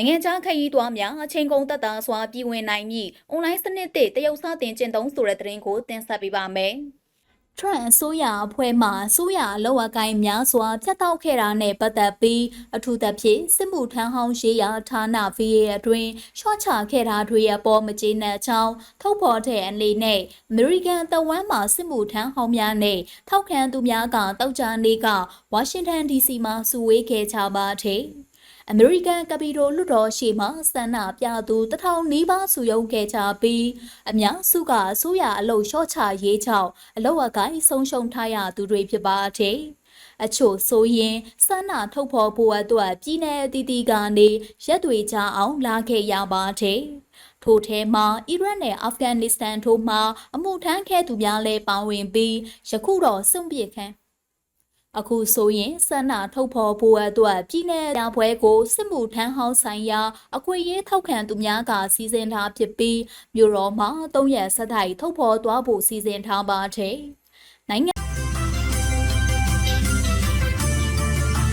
နိုင်ငံခြားခရီးသွားများအချိန်ကုန်သက်သာစွာပြည်ဝင်နိုင်မည့်အွန်လိုင်းစနစ်သစ်တရုတ်စတင်ကျင့်သုံးဆိုတဲ့သတင်းကိုတင်ဆက်ပေးပါမယ်။ Trump အစိုးရအဖွဲ့မှအစိုးရအလောက်အကိုင်းများစွာပြတ်တောက်ခဲ့တာနဲ့ပတ်သက်ပြီးအထူးသဖြင့်စစ်မှုထမ်းဟောင်းရေးရာဌာန VA အတွင်းရှော့ချခဲ့တာတွေအပေါ်မကျေနပ်ကြောင်းထုတ်ဖော်တဲ့အနေနဲ့အမေရိကန်တဝမ်းမှစစ်မှုထမ်းဟောင်းများနဲ့ထောက်ခံသူများကတောက်ကြနေကဝါရှင်တန် DC မှာစုဝေးခဲ့ကြပါတဲ့။ အမေရိကန်ကပီတိုလွှတ်တော်ရှိမှဆန္ဒပြသူတထောင်နီးပါးစုယုံခဲ့ကြပြီးအများစုကအစိုးရအလုတ်လျှော့ချရေးကြောင့်အလုတ်အကိုင်းဆုံးရှုံးထားရသူတွေဖြစ်ပါတယ်။အချို့ဆိုရင်ဆန္ဒထုတ်ဖော်ဖို့အတွက်ပြည်내အသီးသီးကနေရက်တွေကြအောင်လာခဲ့ရပါတယ်။ထို့ထဲမှာအီရတ်နဲ့အာဖဂန်နစ္စတန်တို့မှအမှုထမ်းခဲ့သူများလည်းပါဝင်ပြီးယခုတော့စွန့်ပစ်ခံ အခုဆိုရင်ဆန္ဒထုတ်ဖော်ဖို့အတွက်ပြည်내တာပွဲကိုစစ်မှုထမ်းဟောင်းဆိုင်ရာ အခွင့်အရေးထောက်ခံသူများကစီစဉ်ထားဖြစ်ပြီးမြို့တော်မှာ၃ရက်ဆက်တိုက်ထုတ်ဖော်သွားဖို့စီစဉ်ထားပါတယ်။